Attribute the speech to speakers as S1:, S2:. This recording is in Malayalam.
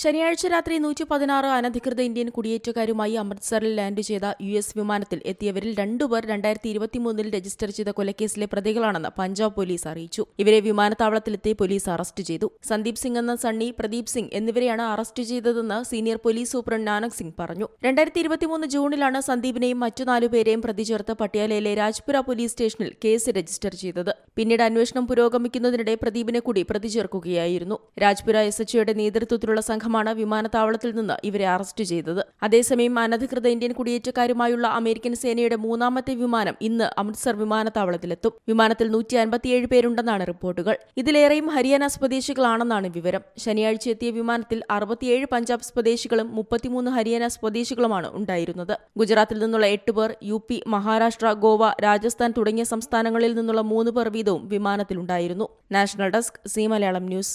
S1: ശനിയാഴ്ച രാത്രി നൂറ്റി പതിനാറ് അനധികൃത ഇന്ത്യൻ കുടിയേറ്റക്കാരുമായി അമൃത്സറിൽ ലാൻഡ് ചെയ്ത യു എസ് വിമാനത്തിൽ എത്തിയവരിൽ രണ്ടുപേർ രണ്ടായിരത്തി ഇരുപത്തിമൂന്നിൽ രജിസ്റ്റർ ചെയ്ത കൊലക്കേസിലെ പ്രതികളാണെന്ന് പഞ്ചാബ് പോലീസ് അറിയിച്ചു. ഇവരെ വിമാനത്താവളത്തിലെത്തി പോലീസ് അറസ്റ്റ് ചെയ്തു. സന്ദീപ് സിംഗ് എന്ന സണ്ണി പ്രദീപ് സിംഗ് എന്നിവരെയാണ് അറസ്റ്റ് ചെയ്തതെന്ന് senior police superintendent Nanak Singh പറഞ്ഞു. രണ്ടായിരത്തി ഇരുപത്തിമൂന്ന് ജൂണിലാണ് സന്ദീപിനെയും മറ്റു നാലുപേരെയും പ്രതി ചേർത്ത് പട്യാലയിലെ രാജ്പുര പോലീസ് സ്റ്റേഷനിൽ കേസ് രജിസ്റ്റർ ചെയ്തത്. പിന്നീട് അന്വേഷണം പുരോഗമിക്കുന്നതിനിടെ പ്രദീപിനെ കൂടി പ്രതി ചേർക്കുകയായിരുന്നു രാജ്പുര എസ് എച്ച്ഒയുടെ നേതൃത്വത്തിലുള്ള സംഘമാണ് വിമാനത്താവളത്തിൽ നിന്ന് ഇവരെ അറസ്റ്റ് ചെയ്തത്. അതേസമയം അനധികൃത ഇന്ത്യൻ കുടിയേറ്റക്കാരുമായുള്ള അമേരിക്കൻ സേനയുടെ മൂന്നാമത്തെ വിമാനം ഇന്ന് അമൃത്സർ വിമാനത്താവളത്തിലെത്തും. വിമാനത്തിൽ നൂറ്റി അൻപത്തിയേഴ് പേരുണ്ടെന്നാണ് റിപ്പോർട്ടുകൾ. ഇതിലേറെയും ഹരിയാന സ്വദേശികളാണെന്നാണ് വിവരം. ശനിയാഴ്ച എത്തിയ വിമാനത്തിൽ അറുപത്തിയേഴ് പഞ്ചാബ് സ്വദേശികളും മുപ്പത്തിമൂന്ന് ഹരിയാന സ്വദേശികളുമാണ് ഉണ്ടായിരുന്നത്. ഗുജറാത്തിൽ നിന്നുള്ള എട്ട് പേർ യു പി മഹാരാഷ്ട്ര ഗോവ രാജസ്ഥാൻ തുടങ്ങിയ സംസ്ഥാനങ്ങളിൽ നിന്നുള്ള മൂന്ന് പേർ വീതവും വിമാനത്തിലുണ്ടായിരുന്നു. National desk C Malayalam news.